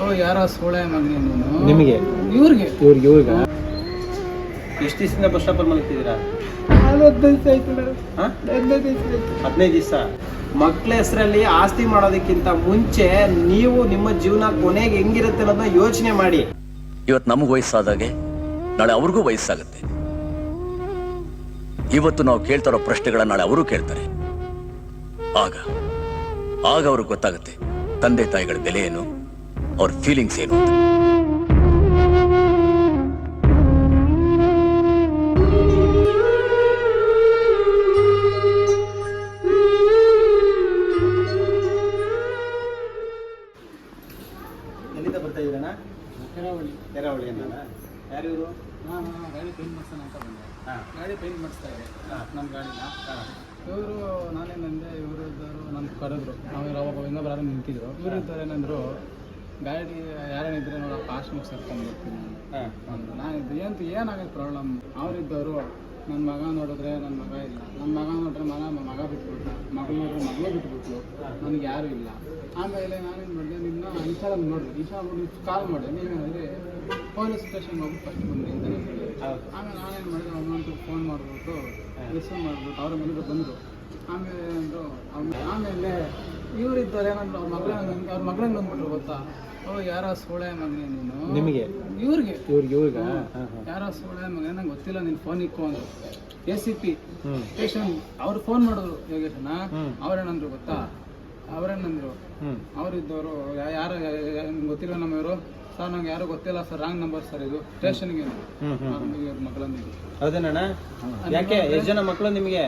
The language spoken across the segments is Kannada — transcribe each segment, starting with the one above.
ಓ ಯಾರೋ ಸೋಳೆ ಮಗನೇ ನೀನು? ನಿಮಗೆ? ಇವ್ರಿಗೆ. ಇವ್ರಿಗೆ ಇವ್ರಿಗೆ. ಎಷ್ಟು ದಿವಸದಿಂದ ಬಸ್ ಸ್ಟಾಪಲ್ಲಿ ಮಲಗ್ತಿದ್ದೀರಾ? ಹದಿನೈದು ದಿವಸ ಮಕ್ಳ ಹೆಸರಲ್ಲಿ ಆಸ್ತಿ ಮಾಡೋದಕ್ಕಿಂತ ಮುಂಚೆ ನೀವು ನಿಮ್ಮ ಜೀವನ ಕೊನೆಗೆ ಹೆಂಗಿರುತ್ತೆ ಅನ್ನೋದನ್ನ ಯೋಚನೆ ಮಾಡಿ. ಇವತ್ತು ನಮಗ್ ವಯಸ್ಸಾದಾಗೆ ನಾಳೆ ಅವ್ರಿಗೂ ವಯಸ್ಸಾಗುತ್ತೆ. ಇವತ್ತು ನಾವು ಕೇಳ್ತಾರೋ ಪ್ರಶ್ನೆಗಳ ನಾಳೆ ಅವರು ಕೇಳ್ತಾರೆ. ಆಗ ಆಗ ಅವ್ರಿಗೆ ಗೊತ್ತಾಗುತ್ತೆ ತಂದೆ ತಾಯಿಗಳ ಬೆಲೆ ಏನು? ಅವ್ರ ಫೀಲಿಂಗ್ಸ್ ಏನು. ಎಲ್ಲಿಂದ ಬರ್ತಾ ಇದ್ದೀರಣ್ಣ? ಕರಾವಳಿ. ನೆರಾವಳಿ ಅಣ್ಣ ಯಾರು ಇವರು? ನಾನು ಗಾಡಿ ಪೇಂಟ್ ಮಾಡ್ಸೋಣ ಅಂತ ಬಂದೆ. ಹಾಂ. ಗಾಡಿ ಪೇಂಟ್ ಮಾಡಿಸ್ತಾ ಇದೆ. ನಮ್ಮ ಗಾಡಿನ. ಹಾಂ. ಇವರು ನಾನೇನಂದೆ ಇವರು ಇದ್ದವರು ನನ್ನ ಕರೆದ್ರು. ನಾವು ಅವಾಗ ಇನ್ನೊಬ್ಬರು ಯಾರು ನಿಂತಿದ್ರು. ಇವರು ಇದ್ದವ್ರು ಏನಂದ್ರು ಗಾಡಿ ಯಾರೇನಿದ್ರೆ ನೋಡ ಫಾಸ್ಟ್ ಮುಗಿ ಸರ್ಕೊಂಡು ಬರ್ತೀನಿ ನಾನು. ನಾನಿದ್ದು ಏನು ಏನಾಗೈತೆ ಪ್ರಾಬ್ಲಮ್ ಅವರಿದ್ದವರು ನನ್ನ ಮಗ ನೋಡಿದ್ರೆ ನನ್ನ ಮಗ ಇಲ್ಲ. ನನ್ನ ಮಗ ನೋಡಿದ್ರೆ ಮಗ ಮಗ ಬಿಟ್ಬಿಟ್ಟ ಮಗಳು ನೋಡಿದ್ರೆ ಮಗಳು ಬಿಟ್ಬಿಟ್ಲು. ನನಗೆ ಯಾರು ಇಲ್ಲ. ಆಮೇಲೆ ನಾನೇನು ಮಾಡಿದೆ? ನಿನ್ನ ನೋಡಿ ನೋಡಿದೆ. ಇನ್ಸ್ಟಾಗ್ರಾಮ್ ಕಾಲ್ ಮಾಡಿದೆ. ನೀವೇನಾದ್ರೆ ಪೊಲೀಸ್ ಸ್ಟೇಷನ್ ಹೋಗಿ ಫಸ್ಟ್ ಬಂದೆ ಅಂತ ಆಮೇಲೆ ನಾನೇನು ಮಾಡಿದೆ? ಅಮೌಂಟ್ ಫೋನ್ ಮಾಡಿಬಿಟ್ಟು ರಿಸೀವ್ ಮಾಡಿಬಿಟ್ಟು ಅವ್ರ ಮನೆಗೆ ಬಂದರು ಆಮೇಲೆ ಅಂದರು ಆಮೇಲೆ ಇವರಿದ್ದಾರೆ ಏನಂದ್ರು ಅವ್ರ ಮಗಳ ಅವ್ರ ಮಗಳನ್ನ ಬಂದ್ಬಿಟ್ರು ಗೊತ್ತಾ? ಓ ಯಾರ ಸೋಳೆ ಮಗನೇ ನೀನು. ನಿಮಗೆ? ಇವ್ರಿಗೆ. ಇವ್ರಿಗೆ ಇವ್ರಿಗೆ? ಯಾರ ಸೋಳೆ ಮಗನೇ ನಂಗೆ ಗೊತ್ತಿಲ್ಲ ನಿನ್ನ ಫೋನ್ ಇಕ್ಕೋ ಅಂತ ಎ ಸಿ ಪಿ ಸ್ಟೇಷನ್ ಅವ್ರು ಫೋನ್ ಮಾಡಿದ್ರು ಯೋಗೇಶನ. ಅವ್ರೇನಂದ್ರು ಗೊತ್ತಾ? ಅವ್ರೇನಂದ್ರು ಅವರಿದ್ದವರು ಯಾರು ಗೊತ್ತಿಲ್ಲ ನಮ್ಮ ಇವರು ಸರ್ ನಂಗೆ ಯಾರು ಗೊತ್ತಿಲ್ಲ ಸರ್ ರಾಂಗ್ ನಂಬರ್ ಸರ್ ಇದು. ಸ್ಟೇಷನ್ಗೆ ಹ್ಞೂ ಅದೇನಣ್ಣ ಯಾಕೆ? ಎಷ್ಟು ಜನ ಮಕ್ಕಳು ನಿಮಗೆ?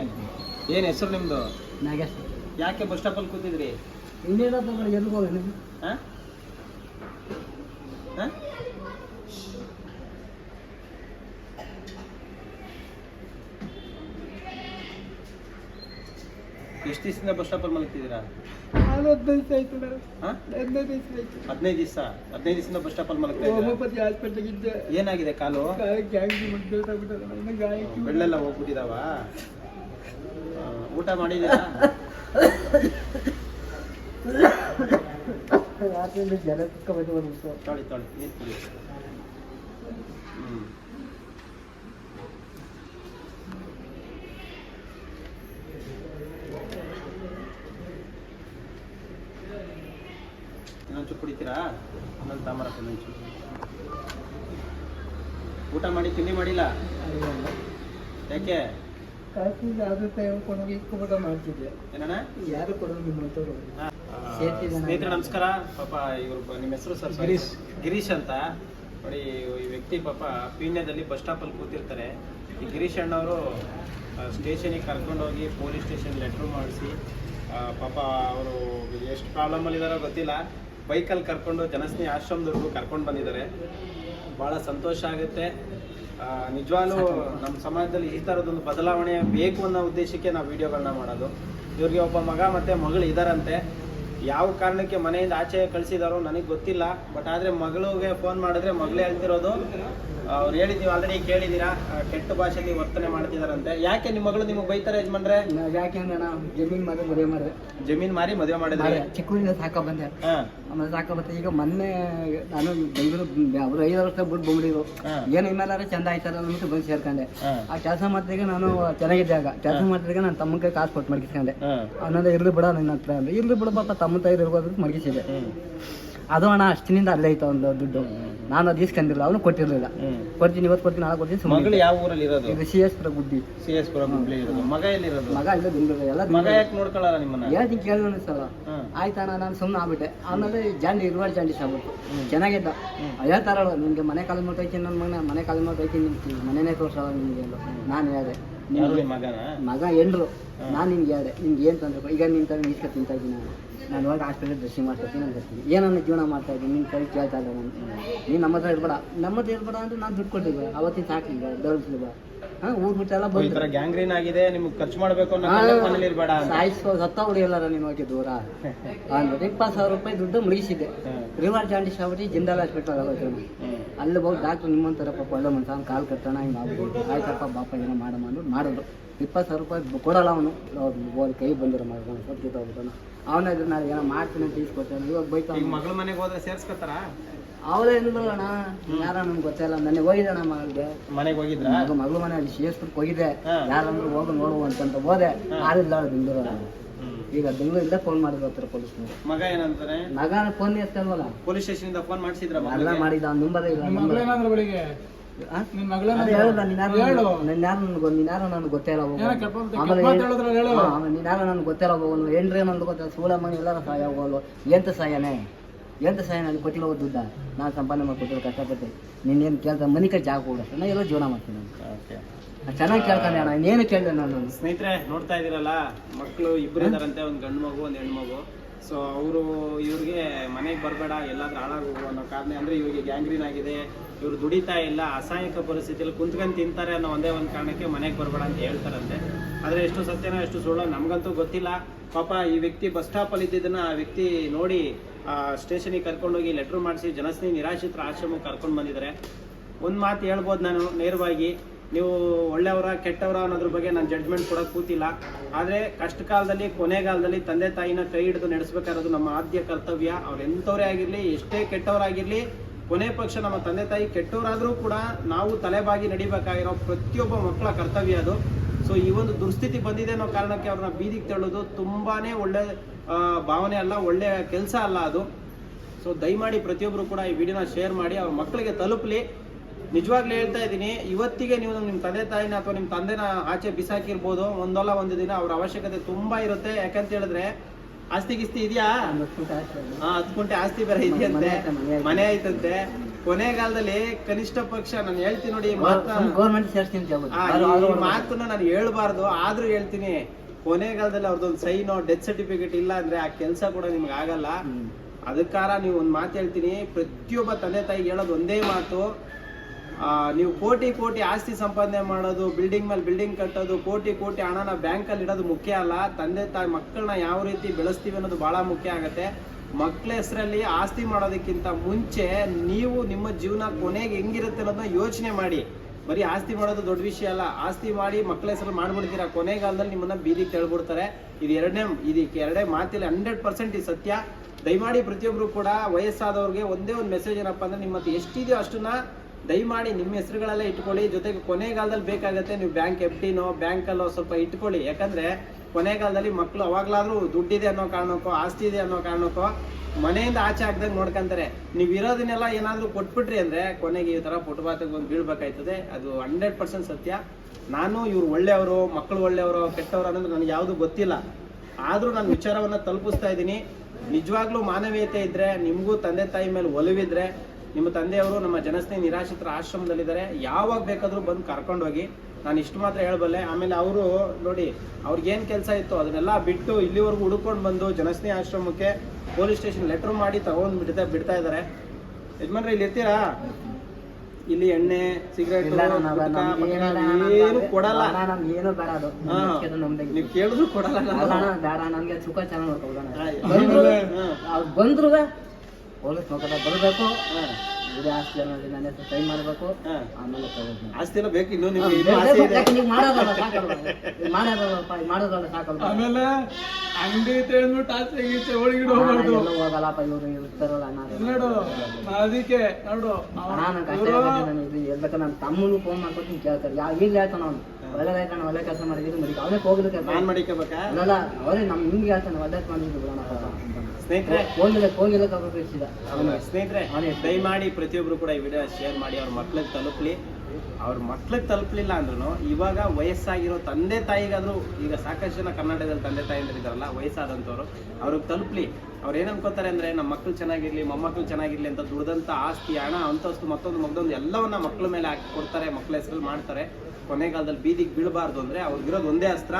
ಏನು ಹೆಸರು ನಿಮ್ಮದು ನಾಗೇಶ್. ಯಾಕೆ ಬಸ್ ಸ್ಟಾಪಲ್ಲಿ ಕೂತಿದ್ರಿ? ಇನ್ನೇನಪ್ಪ ಎಲ್ಲಿಗೆ ಹೋಗಿ ಹಾಂ ಹಾಂ ಎಷ್ಟು ದಿವಸದಿಂದ ಬಸ್ ಸ್ಟಾಪಲ್ಲಿ ಮಲಗ್ತಿದ್ದೀರಾ? ಹದಿನೈದು ಆಯ್ತು ಹಾಂ ಹದಿನೈದು ಆಯ್ತು. ಹದಿನೈದು ದಿವಸ? ಹದಿನೈದು ದಿವಸದಿಂದ ಬಸ್ ಸ್ಟಾಪಲ್ಲಿ ಮಲಗ್ತಾ ಇದ್ದೀರಾ? ಹೋಮಿಯೋಪತಿ ಹಾಸ್ಪಿಟ್ಲಿಗೆ ಇದ್ದೆ. ಏನಾಗಿದೆ ಕಾಲು? ಗ್ಯಾಂಗ್ ಬೆಳ್ಳೆಲ್ಲ ಹೋಗ್ಬಿಟ್ಟಿದಾವ? ಆ, ಊಟ ಮಾಡಿದ್ದೀರಾ? ಕುಡಿತೀರಾ? ಒಂದೊಂದು ತಾಮರಕ್ಕೆ ಇನ್ನೊಂಚು ಊಟ ಮಾಡಿ ತಿಂಡಿ ಮಾಡಿಲ್ಲ? ಯಾಕೆ? ಕಾಸಿಂದ ಆಗುತ್ತೆ ಹೋಗಿ ಇಟ್ಕೊಬಿಟ್ಟು ಮಾಡ್ತಿದ್ದೆ. ಏನಣ್ಣ? ಯಾರು ಕೊಡೋದು. ಸ್ನೇಹಿತರೆ ನಮಸ್ಕಾರ. ಪಾಪ ಇವರು ನಿಮ್ಮ ಹೆಸರು ಸರ್ ಗಿರೀಶ್. ಗಿರೀಶ್ ಅಂತ. ನೋಡಿ ಈ ವ್ಯಕ್ತಿ ಪಾಪ ಪೀಣ್ಯದಲ್ಲಿ ಬಸ್ ಸ್ಟಾಪ್ ಅಲ್ಲಿ ಕೂತಿರ್ತಾರೆ. ಈ ಗಿರೀಶ್ ಅಣ್ಣವರು ಸ್ಟೇಷನಿಗೆ ಕರ್ಕೊಂಡೋಗಿ ಪೊಲೀಸ್ ಸ್ಟೇಷನ್ ಲೆಟ್ರ್ ಮಾಡಿಸಿ ಪಾಪ ಅವರು ಎಷ್ಟು ಪ್ರಾಬ್ಲಮ್ ಇದ್ದಾರೋ ಗೊತ್ತಿಲ್ಲ. ಬೈಕಲ್ಲಿ ಕರ್ಕೊಂಡು ಜನಸ್ನೇಹಿ ಆಶ್ರಮದವರೆಗೂ ಕರ್ಕೊಂಡು ಬಂದಿದ್ದಾರೆ. ಭಾಳ ಸಂತೋಷ ಆಗುತ್ತೆ. ನಿಜವಾಗ್ಲೂ ನಮ್ಮ ಸಮಾಜದಲ್ಲಿ ಈ ಥರದೊಂದು ಬದಲಾವಣೆ ಬೇಕು ಅನ್ನೋ ಉದ್ದೇಶಕ್ಕೆ ನಾವು ವಿಡಿಯೋಗಳನ್ನ ಮಾಡೋದು. ಇವ್ರಿಗೆ ಒಬ್ಬ ಮಗ ಮತ್ತು ಮಗಳು ಇದ್ದಾರಂತೆ ಯಾವ ಕಾರಣಕ್ಕೆ ಮನೆಯಿಂದ ಆಚೆ ಕಳಿಸಿದಾರೋ ನನಗೆ ಗೊತ್ತಿಲ್ಲ. ಬಟ್ ಆದರೆ ಮಗಳಿಗೆ ಫೋನ್ ಮಾಡಿದ್ರೆ ಮಗಳೇ ಹೇಳ್ತಿರೋದು ಅವ್ರು ಹೇಳಿದ್ ನೀವು ಆಲ್ರೆಡಿ ಕೇಳಿದ್ದೀರಾ ಕೆಟ್ಟ ಭಾಷೆಯಲ್ಲಿ ವರ್ತನೆ ಮಾಡ್ತಿದಾರಂತೆ. ಯಾಕೆ ನಿಮ್ಮ ಮಗಳು ನಿಮಗೆ ಬೈತಾರೆ ಯಜಮಾನ್ರೆ? ಯಾಕೆ ನಾ ಜಮೀನ್ ಮಾರಿ ಮದುವೆ ಮಾಡಿದೆ. ಜಮೀನ್ ಮಾರಿ ಮದುವೆ ಮಾಡಿದ್ರೆ? ಚಿಕ್ಕೂರಿಂದ ಸಾಕ ಬಂದೆ. ಆಮೇಲೆ ಸಾಕ ಬಂದೆ. ಈಗ ಮೊನ್ನೆ ನಾನು ಬೆಂಗಳೂರು ಅವರು ಐದು ವರ್ಷ ಬಿಟ್ಟು ಹಾಂ. ಏನು ಇನ್ಮೇಲಾದ್ರೆ ಚಂದ ಆಯ್ತಾರ ಅನ್ಬಿಟ್ಟು ಬಂದು ಸೇರ್ಕೊಂಡೆ. ಆ ಕೆಲಸ ಮಾಡ್ತಿದ್ದಾಗ ನಾನು ಚೆನ್ನಾಗಿದ್ದಾಗ ಕೆಲಸ ಮಾಡ್ತಿದ್ದಾಗ ನಾನು ತಮ್ಮಗೆ ಕಾಸು ಕೊಟ್ಟು ಮಡಗಿಸ್ಕೊಂಡೆ. ಅನ್ನೋದು ಇರ್ಲಿ ಬಿಡ ನನ್ನ ಹತ್ರ ಅಂದ್ರೆ ಇರ್ಲಿ ಬಿಡಪ್ಪ ಪಾಪ ತಮ್ಮ ತಾಯಿ ಇರ್ಬೋದು ಮಡಗಿಸಿದೆ. ಅದು ಹಣ ಅಷ್ಟಿನಿಂದ ಅಲ್ಲೇ ಐತ ಒಂದು ದುಡ್ಡು. ನಾನು ಅದು ಇಸ್ಕೊಂಡಿಲ್ಲ ಅವನು ಕೊಟ್ಟಿರಲಿಲ್ಲ. ಕೊಡ್ತೀನಿ ಇವತ್ತು ಕೊಡ್ತೀನಿ ನಾಳೆ ಕೊಡ್ತೀನಿ ಮಗಳು ಯಾವ ಊರಲ್ಲಿ ಇರೋದು? ಇದು ಸಿ ಎಸ್ ಪುರ ಗುಡ್ಡಿ. ಸಿ ಎಸ್ ಪುರ ಹುಬ್ಳಿ ಇರೋದು. ಮಗ ಎಲ್ಲಿರೋದು? ಮಗ ಇಲ್ಲ ಬೆಂಗಳೂರು ಎಲ್ಲ ಮಗ ಯಾಕೆ ನೋಡ್ಕೊಳ್ಳಲ್ಲ ನಿಮ್ಮನ್ನ? ಹೇಳ್ತೀನಿ ಕೇಳಿ ಸಲ. ಆಯ್ತಾ ಆಯ್ತಣ್ಣ ನಾನು ಸುಮ್ಮನೆ ಆಗ್ಬಿಟ್ಟೆ. ಆಮೇಲೆ ಜಾಂಡಿ ಇರುವ ಜಾಂಡಿ ಆಗ್ಬಿಟ್ಟು ಚೆನ್ನಾಗಿದ್ದ. ಹೇಳ್ತಾರಲ್ಲ ನಿಮಗೆ ಮನೆ ಕಾಲು ಮಾಡ್ತೈತಿ ನನ್ನ ಮಗನ ಮನೆ ಕಾಲು ಮಾಡ್ತೈತಿ ನಿಮ್ಗೆ ಮನೆನೇ ತೋರ್ಸಲ್ಲ ನಿಮಗೆ ನಾನು ಹೇಳಿದೆ. ಯಾರು ಮಗ ಎಂಡ್ರು ನಾನು ನಿಮ್ಗೆ ಹೇಳಿದೆ ನಿಮ್ಗೆ ಏನು ತೊಂದ್ರೆ ಈಗ ನಿನ್ನ ತಂದ್ರೆ ಇಷ್ಟ ತಿಂತಾ ಇದ್ದೀನಿ ನಾನು. ನಾನು ಇವಾಗ ಹಾಸ್ಪಿಟಲ್ ಡ್ರೆಸ್ಸಿಂಗ್ ಮಾಡ್ತೀನಿ ಅಂತ ಹೇಳ್ತೀನಿ. ಏನನ್ನ ಜೀವನ ಮಾಡ್ತಾ ಇದ್ದೀನಿ ನಿನ್ನ ಕೈ ಕೇಳ್ತಾ ಇಲ್ಲ ನಾನು ನೀನು ನಮ್ಮ ಹತ್ರ ಇರ್ಬೇಡ ನಮ್ಮ ಹತ್ರ ಇರ್ಬೇಡ ಅಂದ್ರೆ ನಾನು ದುಡ್ಡು ಕೊಟ್ಟಿದ್ದೆ. ಅವತ್ತಿನ ಸಾಕಿಲ್ಲ ಊರ್ ಬಿಟ್ಟೆಲ್ಲ ಈ ತರ ಗ್ಯಾಂಗ್ರೀನ್ ಆಗಿದೆ ನಿಮ್ಗೆ ಖರ್ಚು ಮಾಡ್ಬೇಕು ಅನ್ನೋ ಹಾ. ಕಾರಣಕ್ಕೆ ಮನೇಲಿ ಇರ್ಬೇಡ ಅಂತ. ಸಾಯಿಸೋ ಸತ್ತ ಹೊಡಿಯಲ್ಲಾರ ನೀನು ಹೋಗಿ ದೂರ ಅಂದ್ಬಿಟ್ಟು ಇಪ್ಪತ್ತು ಸಾವಿರ ರೂಪಾಯಿ ದುಡ್ಡು ಮುಗಿಸಿದ್ದೆ. ಹ್ಮ್. ರಿವರ್ ಜಾಂಡಿಸ್ ಆಗ್ಬಿಟ್ಟು ಜಿಂದಾಲ್ ಹಾಸ್ಪಿಟಲ್ ಹ್ಮ್. ಅಲ್ಲಿ ಹೋಗಿ ಡಾಕ್ಟ್ರು ನಿಮ್ಮಂತರ ಪಾಪ ಒಳ್ಳೆ ಮನುಷ್ಯ ಅವ್ನು ಕಾಲು ಕಟ್ಟೋಣ ಹಿಂಗೆ ಆಗ್ಬೋದು ಆಯ್ತಪ್ಪ ಬಾಪ ಏನೋ ಮಾಡಮ್ಮ ಅಂದ್ಬಿಟ್ಟು ಮಾಡಿದ್ರು. ಇಪ್ಪತ್ತು ಸಾವಿರ ರೂಪಾಯಿ ಕೊಡಲ್ಲ ಅವನು. ಅವ್ರು ಕೈ ಬಂದಿರೋ ಮಾಡ್ಕೊಂಡು ಸತ್ತಿತ್ತು ಹೋಗ್ಬಿಟ್ಟು ಅವನ ಇದ್ರೆ ನಾನು ಏನೋ ಮಾಡ್ತೀನಿ ಅಂತ ಇಸ್ಕೊತಾನೆ ಇವಾಗ ಬೈತಾನೆ. ಈಗ ಮಗಳ ಮನೆಗೆ ಹೋದ್ರೆ ಸೇರ್ಸ್ಕೊತಾರ? ಅವಳೇ ಅಣ್ಣ. ಯಾರ ನಮ್ಗೆ ಗೊತ್ತಿಲ್ಲ. ನನಗೆ ಹೋಗಿದ್ದೆ ನಮ್ಮ ಮಗಳಿಗೆ. ಮನೆಗೆ ಹೋಗಿದ್ರ? ಮಗ ಮಗಳು ಮನೆಯಲ್ಲಿ ಸೇರ್ಸ್ಬಿಟ್ಟು ಹೋಗಿದ್ದೆ. ಹಾ. ಯಾರಂದ್ರು ಹೋಗು ನೋಡು ಅಂತಂತ ಹೋದೆ. ಹಾ. ಆರಿಲ್ಲ ಬೆಂಗಳೂರಲ್ಲಿ ಈಗ ಬೆಂಗಳೂರಿಂದ ಫೋನ್ ಮಾಡಿದ್ರು ಹತ್ರ ಪೊಲೀಸ್ ಮಗ ಏನಂತಾರೆ ಮಗನ ಫೋನ್ ಎತ್ತಲ್ವಲ್ಲ ಪೊಲೀಸ್ ಸ್ಟೇಷನ್ ಇಂದ ಫೋನ್ ಮಾಡಿಸಿದ್ರ ಎಲ್ಲ ಮಾಡಿದ ನಂಬರ್ ಇಲ್ಲ ನಂಬರ್. ಗೊತ್ತಿಲ್ಲ ಗೊತ್ತಿಲ್ಲ ಹೋಗೋನು ಏನ್ರಿ ನನ್ಗೆ ಗೊತ್ತಿಲ್ಲ ಸೂಳಮ್ಮನ ಎಲ್ಲರ ಸಹಾಯ ಹೋಗಲು ಎಂತ ಸಹಾಯನೇ? ಎಂತ ಸಹಾಯ ನನಗೆ ಕೊಟ್ಟಿಲ್ಲ ಒಂದು ದುಡ್ಡ? ನಾನು ಸಂಪಾದನೆ ಮಾಡಿ ಕೊಟ್ಟಿಲ್ಲ ಕಷ್ಟಪಟ್ಟೆ. ನೀನೇನು ಕೇಳ್ತಾ ಮನೆ ಕೈ ಜಾಗ ಕೊಡ ನಾ ಎಲ್ಲ ಜೀವನ ಮಾಡ್ತೀನಿ ನಾನು. ಚೆನ್ನಾಗಿ ಕೇಳ್ತಾನೆ ಅಣ್ಣ ಇನ್ನೇನು ಕೇಳಿದೆ ನಾನು ಸ್ನೇಹಿತರೆ ನೋಡ್ತಾ ಇದ್ದೀರಲ್ಲ ಮಕ್ಕಳು ಇಬ್ಬರು ಇದ್ದಾರಂತೆ ಒಂದು ಗಂಡು ಮಗು ಒಂದು ಹೆಣ್ಣು ಮಗು. ಸೊ ಅವರು ಇವ್ರಿಗೆ ಮನೆಗೆ ಬರಬೇಡ ಎಲ್ಲಾದ್ರೂ ಹಾಳಾಗೋಗು ಅನ್ನೋ ಕಾರಣ ಅಂದರೆ ಇವರಿಗೆ ಗ್ಯಾಂಗ್ರೀನ್ ಆಗಿದೆ. ಇವರು ದುಡಿತಾ ಇಲ್ಲ ಅಸಹಾಯಕ ಪರಿಸ್ಥಿತಿಯಲ್ಲಿ ಕುಂತ್ಕೊಂಡು ತಿಂತಾರೆ ಅನ್ನೋ ಒಂದೇ ಒಂದು ಕಾರಣಕ್ಕೆ ಮನೆಗೆ ಬರಬೇಡ ಅಂತ ಹೇಳ್ತಾರಂತೆ. ಆದರೆ ಎಷ್ಟು ಸತ್ಯನೋ ಎಷ್ಟು ಸುಳ್ಳೋ ನಮಗಂತೂ ಗೊತ್ತಿಲ್ಲ. ಪಾಪ ಈ ವ್ಯಕ್ತಿ ಬಸ್ ಸ್ಟಾಪಲ್ಲಿ ಇದ್ದಿದ್ದನ್ನು ಆ ವ್ಯಕ್ತಿ ನೋಡಿ ಸ್ಟೇಷನಿಗೆ ಕರ್ಕೊಂಡೋಗಿ ಲೆಟ್ರ್ ಮಾಡಿಸಿ ಜನಸ್ನೇಹಿ ನಿರಾಶ್ರಿತರ ಆಶ್ರಮಕ್ಕೆ ಕರ್ಕೊಂಡು ಬಂದಿದ್ದಾರೆ. ಒಂದು ಮಾತು ಹೇಳ್ಬೋದು ನಾನು ನೇರವಾಗಿ. ನೀವು ಒಳ್ಳೆಯವರ, ಕೆಟ್ಟವರ ಅನ್ನೋದ್ರ ಬಗ್ಗೆ ನಾನು ಜಡ್ಜ್ಮೆಂಟ್ ಕೊಡೋಕೆ ಕೂತಿಲ್ಲ. ಆದರೆ ಕಷ್ಟ ಕಾಲದಲ್ಲಿ ಕೊನೆಗಾಲದಲ್ಲಿ ತಂದೆ ತಾಯಿನ ಕೈ ಹಿಡಿದು ನಡೆಸಬೇಕಾಗಿರೋದು ನಮ್ಮ ಆದ್ಯ ಕರ್ತವ್ಯ. ಅವ್ರು ಎಂಥವರೇ ಆಗಿರಲಿ, ಎಷ್ಟೇ ಕೆಟ್ಟವರಾಗಿರಲಿ, ಕೊನೆ ಪಕ್ಷ ನಮ್ಮ ತಂದೆ ತಾಯಿ ಕೆಟ್ಟವರಾದರೂ ಕೂಡ ನಾವು ತಲೆಬಾಗಿ ನಡಿಬೇಕಾಗಿರೋ ಪ್ರತಿಯೊಬ್ಬ ಮಕ್ಕಳ ಕರ್ತವ್ಯ ಅದು. ಸೊ ಈ ಒಂದು ದುಸ್ಥಿತಿ ಬಂದಿದೆ ಅನ್ನೋ ಕಾರಣಕ್ಕೆ ಅವ್ರನ್ನ ಬೀದಿಗೆ ತಳ್ಳೋದು ತುಂಬಾನೇ ಒಳ್ಳೆ ಭಾವನೆ ಅಲ್ಲ ಒಳ್ಳೆ ಕೆಲಸ ಅಲ್ಲ ಅದು. ಸೊ ದಯಮಾಡಿ ಪ್ರತಿಯೊಬ್ಬರು ಕೂಡ ಈ ವಿಡಿಯೋನ ಶೇರ್ ಮಾಡಿ ಅವ್ರ ಮಕ್ಕಳಿಗೆ ತಲುಪಲಿ. ನಿಜವಾಗ್ಲೂ ಹೇಳ್ತಾ ಇದ್ದೀನಿ ಇವತ್ತಿಗೆ ನೀವು ನಿಮ್ಮ ತಂದೆ ತಾಯಿನ ಅಥವಾ ನಿಮ್ಮ ತಂದೆನ ಆಚೆ ಬಿಸಾಕಿರ್ಬೋದು. ಒಂದಲ್ಲ ಒಂದು ದಿನ ಅವ್ರ ಅವಶ್ಯಕತೆ ತುಂಬಾ ಇರುತ್ತೆ. ಯಾಕಂತ ಹೇಳಿದ್ರೆ ಆಸ್ತಿ ಗಿಸ್ತಿ ಇದೆಯಾ? ಹತ್ತು ಗುಂಟೆ ಆಸ್ತಿ ಬೇರೆ ಇದೆಯಂತೆ. ಮನೆ ಆಯ್ತಂತೆ ಮನೆ ಐತಂತೆ ಕೊನೆಗಾಲದಲ್ಲಿ ಕನಿಷ್ಠ ಪಕ್ಷ ನಾನು ಹೇಳ್ತೀನಿ ನೋಡಿ ಗೌರ್ಮೆಂಟ್ ಸೇರ್ಸ್ತೀನಿ ಮಾತನ್ನ ನಾನು ಹೇಳ್ಬಾರ್ದು ಆದ್ರೂ ಹೇಳ್ತೀನಿ. ಕೊನೆಗಾಲದಲ್ಲಿ ಅವ್ರದ್ದೊಂದು ಸೈನೋ ಡೆತ್ ಸರ್ಟಿಫಿಕೇಟ್ ಇಲ್ಲ ಅಂದ್ರೆ ಆ ಕೆಲಸ ಕೂಡ ನಿಮ್ಗೆ ಆಗಲ್ಲ. ಅದಕ್ಕಾರ ನೀವು ಒಂದು ಮಾತು ಹೇಳ್ತೀನಿ ಪ್ರತಿಯೊಬ್ಬ ತಂದೆ ತಾಯಿ ಹೇಳೋದು ಒಂದೇ ಮಾತು. ಆ, ನೀವು ಕೋಟಿ ಕೋಟಿ ಆಸ್ತಿ ಸಂಪಾದನೆ ಮಾಡೋದು ಬಿಲ್ಡಿಂಗ್ ಮೇಲೆ ಬಿಲ್ಡಿಂಗ್ ಕಟ್ಟೋದು ಕೋಟಿ ಕೋಟಿ ಹಣನ ಬ್ಯಾಂಕಲ್ಲಿ ಇಡೋದು ಮುಖ್ಯ ಅಲ್ಲ. ತಂದೆ ತಾಯಿ ಮಕ್ಕಳನ್ನ ಯಾವ ರೀತಿ ಬೆಳೆಸ್ತೀವಿ ಅನ್ನೋದು ಬಹಳ ಮುಖ್ಯ ಆಗುತ್ತೆ. ಮಕ್ಕಳ ಹೆಸರಲ್ಲಿ ಆಸ್ತಿ ಮಾಡೋದಕ್ಕಿಂತ ಮುಂಚೆ ನೀವು ನಿಮ್ಮ ಜೀವನ ಕೊನೆಗೆ ಹೆಂಗಿರುತ್ತೆ ಅನ್ನೋದನ್ನ ಯೋಚನೆ ಮಾಡಿ. ಬರೀ ಆಸ್ತಿ ಮಾಡೋದು ದೊಡ್ಡ ವಿಷಯ ಅಲ್ಲ. ಆಸ್ತಿ ಮಾಡಿ ಮಕ್ಕಳ ಹೆಸರು ಮಾಡ್ಬಿಡ್ತೀರಾ? ಕೊನೆಗಾಲದಲ್ಲಿ ನಿಮ್ಮನ್ನ ಬೀದಿಗೆ ತೆಳ್ಬಿಡ್ತಾರೆ. ಇದು ಎರಡನೇ ಇದಕ್ಕೆ ಎರಡೇ ಮಾತಿಲ್ಲ ಹಂಡ್ರೆಡ್ ಪರ್ಸೆಂಟ್ ಇದು ಸತ್ಯ. ದಯಮಾಡಿ ಪ್ರತಿಯೊಬ್ರು ಕೂಡ ವಯಸ್ಸಾದವ್ರಿಗೆ ಒಂದೇ ಒಂದು ಮೆಸೇಜ್ ಏನಪ್ಪ ಅಂದ್ರೆ ನಿಮ್ಮ ಹತ್ರ ಎಷ್ಟಿದೆಯೋ ಅಷ್ಟನ್ನ ದಯಮಾಡಿ ನಿಮ್ಮ ಹೆಸರುಗಳೆಲ್ಲ ಇಟ್ಕೊಳ್ಳಿ. ಜೊತೆಗೆ ಕೊನೆಗಾಲದಲ್ಲಿ ಬೇಕಾಗತ್ತೆ ನೀವು ಬ್ಯಾಂಕ್ ಎಫ್ ಡಿನೋ ಬ್ಯಾಂಕಲ್ಲೋ ಸ್ವಲ್ಪ ಇಟ್ಕೊಳ್ಳಿ. ಯಾಕಂದ್ರೆ ಕೊನೆಗಾಲದಲ್ಲಿ ಮಕ್ಕಳು ಅವಾಗ್ಲಾದ್ರೂ ದುಡ್ಡಿದೆ ಅನ್ನೋ ಕಾರಣಕ್ಕೋ, ಆಸ್ತಿ ಇದೆ ಅನ್ನೋ ಕಾರಣಕ್ಕೋ ಮನೆಯಿಂದ ಆಚೆ ಹಾಕ್ದಂಗೆ ನೋಡ್ಕೊಂತಾರೆ. ನೀವು ಇರೋದನ್ನೆಲ್ಲ ಏನಾದರೂ ಕೊಟ್ಬಿಟ್ರಿ ಅಂದ್ರೆ ಕೊನೆಗೆ ಈ ಥರ ಫುಟ್ಪಾತಿಗೆ ಬಂದು ಬೀಳ್ಬೇಕಾಯ್ತದೆ. ಅದು ಹಂಡ್ರೆಡ್ ಪರ್ಸೆಂಟ್ ಸತ್ಯ. ನಾನು ಇವ್ರು ಒಳ್ಳೆಯವರು ಮಕ್ಕಳು ಒಳ್ಳೆಯವರು, ಕೆಟ್ಟವರು ಅನ್ನೋದು ನನಗೆ ಯಾವುದು ಗೊತ್ತಿಲ್ಲ. ಆದರೂ ನಾನು ವಿಚಾರವನ್ನು ತಲುಪಿಸ್ತಾ ಇದ್ದೀನಿ. ನಿಜವಾಗ್ಲೂ ಮಾನವೀಯತೆ ಇದ್ರೆ, ನಿಮಗೂ ತಂದೆ ತಾಯಿ ಮೇಲೆ ಒಲವಿದ್ರೆ, ನಿಮ್ಮ ತಂದೆಯವರು ನಮ್ಮ ಜನಸ್ನೇಹಿ ನಿರಾಶ್ರಿತರ ಆಶ್ರಮದಲ್ಲಿದ್ದಾರೆ. ಯಾವಾಗ ಬೇಕಾದರೂ ಬಂದು ಕರ್ಕೊಂಡೋಗಿ ನಾನು ಇಷ್ಟು ಮಾತ್ರ ಹೇಳಬಲ್ಲೆ. ಆಮೇಲೆ ಅವರು ನೋಡಿ ಅವ್ರಿಗೇನು ಕೆಲಸ ಇತ್ತು ಅದನ್ನೆಲ್ಲ ಬಿಟ್ಟು ಇಲ್ಲಿವರೆಗೂ ಹುಡುಕೊಂಡು ಬಂದು ಜನಸ್ನೇಹಿ ಆಶ್ರಮಕ್ಕೆ ಪೊಲೀಸ್ ಸ್ಟೇಷನ್ ಲೆಟರ್ ಮಾಡಿ ತಗೊಂಡು ಬಿಡ್ತಾ ಬಿಡ್ತಾ ಇದ್ದಾರೆ. ಯಜಮಾನ್ರೆ ಇಲ್ಲಿ ಇರ್ತೀರಾ? ಇಲ್ಲಿ ಎಣ್ಣೆ ಸಿಗರೇಟ್ ಏನು ಕೊಡಲ್ಲ. ಏನು ಬೇಡ ನೀವು ಕೇಳಿದ್ರು ಕೊಡಲ್ಲ ಬೇಡ ನಮ್ಗೆ ಸುಖ ಚೆನ್ನಾಗಿ ಬಂದ್ರು ಪೊಲೀಸ್ ನೋಡ್ಕೊಂಡ ಬರಬೇಕು. ಇದೇ ಆಸ್ತಿ ಅನ್ನೋದು ನನ್ನ ಹೆಸರು ಮಾಡಬೇಕು. ಆಮೇಲೆ ಬೇಕು ಇನ್ನು ನಿಮ್ಗೆ ಇನ್ನೂ ಆಸೆ ಇದೆ. ಯಾಕೆ ನೀವು ಮಾಡೋದಲ್ಲ ಸಾಕಲ್ವಾ? ನೀವು ಮಾಡೋದಲ್ಲಪ್ಪ ಇದು ಮಾಡೋದಲ್ಲ ಸಾಕಲ್ವಾ? ಆಮೇಲೆ ಅಂಗಡಿ ಅಂದ್ಬಿಟ್ಟು ಆಚೆ ಈಚೆ ಒಳಗಿಡ ಹೋಗ್ಬಾರ್ದು. ಎಲ್ಲೂ ಹೋಗಲ್ಲಪ್ಪ ಇವರು ಇರ್ತಾರಲ್ಲ. ನೋಡು ನಾ ಅದಕ್ಕೆ ನೋಡು ನಾನು ಕಷ್ಟ ಇವ್ರು- ಇದು ಹೇಳ್ಬೇಕು ನನ್ನ ತಮ್ಮನಿಗೆ ಫೋನ್ ಮಾಡ್ಕೊತೀನಿ ಕೇಳ್ತಾರೆ. ಯಾವ ಇಲ್ಲ ಹೇಳ್ತಾನ ಅವ್ನು. ಒಳ್ಳೆ ಕೆಲಸ ಮಾಡಿದ್ರು ಮರಿ ಅವನೇ ಹೋಗ್ಲಿಕ್ಕೆ ನಾನ್ ಮಾಡಿಕೋಬೇಕಾ? ಅಲ್ಲಲ್ಲ ಅವರೇ ನಮ್ ನಿಮ್ಗೆ ಹೇಳ್ತಾನೆ ಒಳ್ಳೆ ಮಾಡಿದ್ರು ಬಿಡೋಣ ಪಾಪ ಸ್ನೇಹಿತರೆ ಸ್ನೇಹಿತರೆ ಅವನೇ ದಯಮಾಡಿ ಪ್ರತಿಯೊಬ್ರು ಕೂಡ ಈ ವಿಡಿಯೋ ಶೇರ್ ಮಾಡಿ ಅವ್ರ ಮಕ್ಳಿಗೆ ತಲುಪಲಿ. ಅವ್ರ ಮಕ್ಳಿಗೆ ತಲುಪಲಿಲ್ಲ ಅಂದ್ರೂ ಇವಾಗ ವಯಸ್ಸಾಗಿರೋ ತಂದೆ ತಾಯಿಗಾದ್ರೂ ಈಗ ಸಾಕಷ್ಟು ಜನ ಕರ್ನಾಟಕದಲ್ಲಿ ತಂದೆ ತಾಯಿ ಇದಾರಲ್ಲ ವಯಸ್ಸಾದಂಥವ್ರು ಅವ್ರಿಗೆ ತಲುಪಲಿ. ಅವ್ರು ಏನ್ ಅನ್ಕೋತಾರೆ ಅಂದ್ರೆ ನಮ್ಮ ಮಕ್ಳು ಚೆನ್ನಾಗಿರ್ಲಿ ಮೊಮ್ಮಕ್ಳು ಚೆನ್ನಾಗಿರ್ಲಿ ಅಂತ ದುಡ್ದಂತ ಆಸ್ತಿ ಹಣ ಅಂತಸ್ತು ಮತ್ತೊಂದು ಮಗದೊಂದು ಎಲ್ಲವನ್ನ ಮಕ್ಳ ಮೇಲೆ ಹಾಕಿ ಕೊಡ್ತಾರೆ ಮಕ್ಳ ಹೆಸರಲ್ಲಿ ಮಾಡ್ತಾರೆ. ಕೊನೆಗಾಲದಲ್ಲಿ ಬೀದಿಗೆ ಬೀಳಬಾರ್ದು ಅಂದ್ರೆ ಅವ್ರಿಗಿರೋದು ಒಂದೇ ಅಸ್ತ್ರ,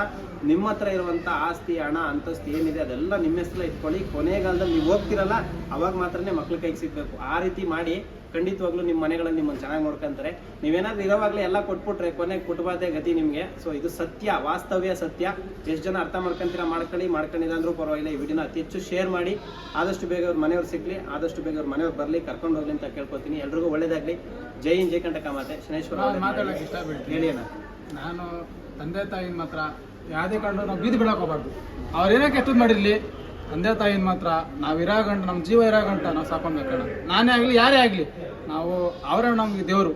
ನಿಮ್ಮ ಹತ್ರ ಇರುವಂತ ಆಸ್ತಿ, ಹಣ, ಅಂತಸ್ತು ಏನಿದೆ ಅದೆಲ್ಲ ನಿಮ್ಮ ಹೆಸರಲ್ಲೇ ಇಟ್ಕೊಳ್ಳಿ. ಕೊನೆಗಾಲದಲ್ಲಿ ನೀವು ಹೋಗ್ತಿರಲ್ಲ, ಅವಾಗ ಮಾತ್ರನೇ ಮಕ್ಳ ಕೈಗೆ ಸಿಗಬೇಕು. ಆ ರೀತಿ ಮಾಡಿ ಖಂಡಿತವಾಗ್ಲೂ ನಿಮ್ಮ ಮನೆಗಳಲ್ಲಿ ನಿಮ್ಮನ್ನು ಚೆನ್ನಾಗಿ ನೋಡ್ಕೊಂತಾರೆ. ನೀವೇನಾದ್ರೂ ಇರೋವಾಗಲೇ ಎಲ್ಲ ಕೊಟ್ಬಿಟ್ರೆ ಕೊನೆಗೆ ಕುಟುಂಬದೇ ಗತಿ ನಿಮಗೆ. ಸೊ ಇದು ಸತ್ಯ ವಾಸ್ತವ್ಯ ಸತ್ಯ. ಎಷ್ಟು ಜನ ಅರ್ಥ ಮಾಡ್ಕೊಂತೀರಾ ಮಾಡ್ಕೊಳ್ಳಿ ಮಾಡ್ಕೊಂಡಿಲ್ಲ ಅಂದ್ರೂ ಪರವಾಗಿಲ್ಲ. ಈ ವಿಡಿಯೋನ ಅತಿ ಹೆಚ್ಚು ಶೇರ್ ಮಾಡಿ. ಆದಷ್ಟು ಬೇಗ ಅವ್ರ ಮನೆಯವ್ರು ಸಿಗ್ಲಿ ಆದಷ್ಟು ಬೇಗ ಅವ್ರ ಮನೆಯವ್ರು ಬರಲಿ ಕರ್ಕೊಂಡು ಹೋಗ್ಲಿ ಅಂತ ಕೇಳ್ಕೊತೀನಿ. ಎಲ್ರಿಗೂ ಒಳ್ಳೇದಾಗ್ಲಿ. ಜೈ ಇನ್ ಜೈ ಕಂಟಕ ಮಾತೆ. ಶನೇಶ್ವರ. ಇಷ್ಟಪಡ್ತೀನಿ. ಹೇಳಿ ನಾನು ತಂದೆ ತಾಯಿ ಮಾತ್ರ ಯಾವುದೇ ಕಾರಣ ನಾವು ಬೀದಿ ಬಿಡಕ್ಕೆ ಹೋಗ್ಬಾರ್ದು. ಅವ್ರೇನೇ ಕೆತ್ತದ್ ಮಾಡಿರ್ಲಿ? ತಂದೆ ತಾಯಿನ ಮಾತ್ರ, ನಾವು ಇರೋ ಗಂಟ ನಮ್ಮ ಜೀವ ಇರೋ ಗಂಟ ನಾವು ಸಾಕೊಂಬೇಕಣ್ಣ. ನಾನೇ ಆಗಲಿ, ಯಾರೇ ಆಗಲಿ, ನಾವು ಅವರ ನಮ್ಗೆ ದೇವರು.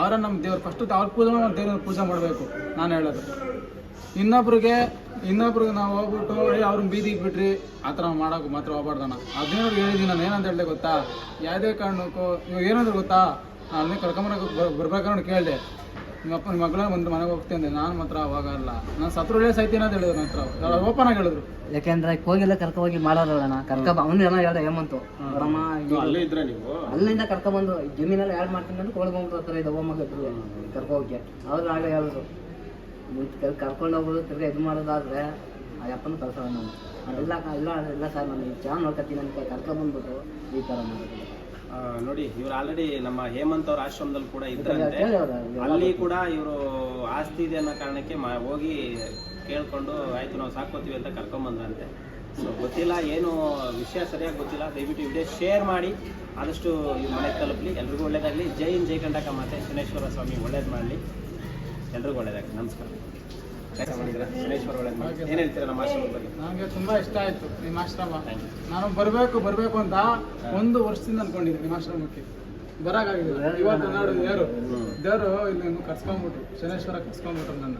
ಅವರ ನಮ್ಮ ದೇವ್ರು. ಫಸ್ಟ್ ಅವ್ರ ಪೂಜೆ ಮಾಡಿ ದೇವ್ರ ಪೂಜೆ ಮಾಡಬೇಕು. ನಾನು ಹೇಳೋದು. ಇನ್ನೊಬ್ರಿಗೆ ಇನ್ನೊಬ್ರಿಗೆ ನಾವು ಹೋಗ್ಬಿಟ್ಟು ಹೋಗಿ ಅವ್ರನ್ನ ಬೀದಿಗೆ ಬಿಟ್ರಿ, ಆ ಥರ ಮಾಡೋಕೆ ಮಾತ್ರ ಹೋಗ್ಬಾರ್ದಣ್ಣ. ಹದಿನೇಳು ಹೇಳಿದ್ದೀನಿ ನಾನು, ಏನಂತ ಹೇಳಿದೆ ಗೊತ್ತಾ? ಯಾವುದೇ ಕಾರಣಕ್ಕೂ, ನೀವು ಏನಂದ್ರೆ ಗೊತ್ತಾ? ಅಲ್ಲಿ ಕರ್ಕೊಂಬರಕ್ಕೆ ಬರ್ಬೇಕಾದ್ರೆ ಕೇಳಿದೆ. ನಿಮ್ಮಪ್ಪ ನಿಮ್ಮ ಮಗಳ ಒಂದು ಮನೆಗೆ ಹೋಗ್ತೇನೆ ಅಂದೆ. ನಾನು ಮಾತ್ರ ಅವಾಗಲ್ಲ ನಾನು ಸತ್ರುಳೇ ಸಹಿತ ಅಂತ ಹೇಳಿದ್ರು ನನ್ನ ಹತ್ರ ಓಪನ್ ಆಗಿ ಹೇಳಿದ್ರು. ಯಾಕೆಂದ್ರೆ ಹೋಗಿಲ್ಲ ಕರ್ಕ ಹೋಗಿ ಮಾಡೋರಲ್ಲಣ್ಣ ಕರ್ಕ ಅವನು ಏನೋ ಹೇಳ್ದ ಹೇಮಂತು. ಬರಮ್ಮ ಅಲ್ಲೇ ಇದ್ರೆ ನೀವು? ಅಲ್ಲಿಂದ ಬಂದು ಜಮೀನೆಲ್ಲ ಯಾಡ್ ಮಾಡ್ತೀನಿ ಅಂತ ಕೊಳ್ಗೊಂಡು ಹತ್ರ ಇದೆ ಹೋಮಗ ಕರ್ಕೊ ಹೋಗಿ. ಅವ್ರು ಆಗ ಹೇಳಿದ್ರು. ಕರ್ಕೊಂಡು ಹೋಗೋದು ತಿರ್ಗ ಇದು ಮಾಡೋದಾದ್ರೆ ಆ ಅಪ್ಪನ ಕಳ್ಸೋಣ ನಾನು ಇಲ್ಲ ಇಲ್ಲ ಇಲ್ಲ ಸರ್ ನಾನು ಚೆನ್ನಾಗಿ ನೋಡ್ಕೊತೀನಿ ಅಂತ ಕರ್ಕೊಂಬಂದ್ಬಿಟ್ಟು ಈ ಥರ ಮಾಡೋದು ನೋಡಿ ಇವ್ರು ಆಲ್ರೆಡಿ ನಮ್ಮ ಹೇಮಂತ್ ಅವ್ರ ಆಶ್ರಮದಲ್ಲಿ ಕೂಡ ಇದ್ರಂತೆ. ಅಲ್ಲಿ ಕೂಡ ಇವರು ಆಸ್ತಿ ಇದೆ ಅನ್ನೋ ಕಾರಣಕ್ಕೆ ಹೋಗಿ ಕೇಳ್ಕೊಂಡು ಆಯ್ತು ನಾವು ಸಾಕೋತೀವಿ ಅಂತ ಕರ್ಕೊಂಬಂದ್ರಂತೆ. ಸೊ ಗೊತ್ತಿಲ್ಲ ಏನು ವಿಷಯ ಸರಿಯಾಗಿ ಗೊತ್ತಿಲ್ಲ. ದಯವಿಟ್ಟು ವಿಡಿಯೋ ಶೇರ್ ಮಾಡಿ. ಆದಷ್ಟು ಈ ಮನೆ ತಲುಪಲಿ. ಎಲ್ರಿಗೂ ಒಳ್ಳೇದಾಗಲಿ. ಜೈ ಹಿಂದ್ ಜೈ ಕಂಡಕ ಮತ್ತೆ ಶನೇಶ್ವರ ಸ್ವಾಮಿ ಒಳ್ಳೇದು ಮಾಡಲಿ. ಎಲ್ರಿಗೂ ಒಳ್ಳೇದಾಗಲಿ. ನಮಸ್ಕಾರ. ಕೆಲಸ ಮಾಡಿದ್ರೆ ಶನೇಶ್ವರ ಏನು ಹೇಳ್ತೀರಾ ನಮ್ಮ ಆಶ್ರಮದ ಬಗ್ಗೆ? ನನಗೆ ತುಂಬಾ ಇಷ್ಟ ಆಯ್ತು ನಿಮ್ಮ ಆಶ್ರಮ. ನಾನು ಬರಬೇಕು ಬರಬೇಕು ಅಂತ ಒಂದು ವರ್ಷದಿಂದ ಅನ್ಕೊಂಡಿದ್ದೆ ನಿಮ್ಮ ಆಶ್ರಮಕ್ಕೆ. ಬರೋಕ್ಕಾಗಿಲ್ಲ. ಇವತ್ತು ನಾಡು ದೇವರು. ದೇವರು ಇಲ್ಲಿ ಕರ್ಸ್ಕೊಂಡ್ಬಿಟ್ರು. ಶನೇಶ್ವರ ಕರ್ಸ್ಕೊಂಬಿಟ್ರು ನನ್ನ.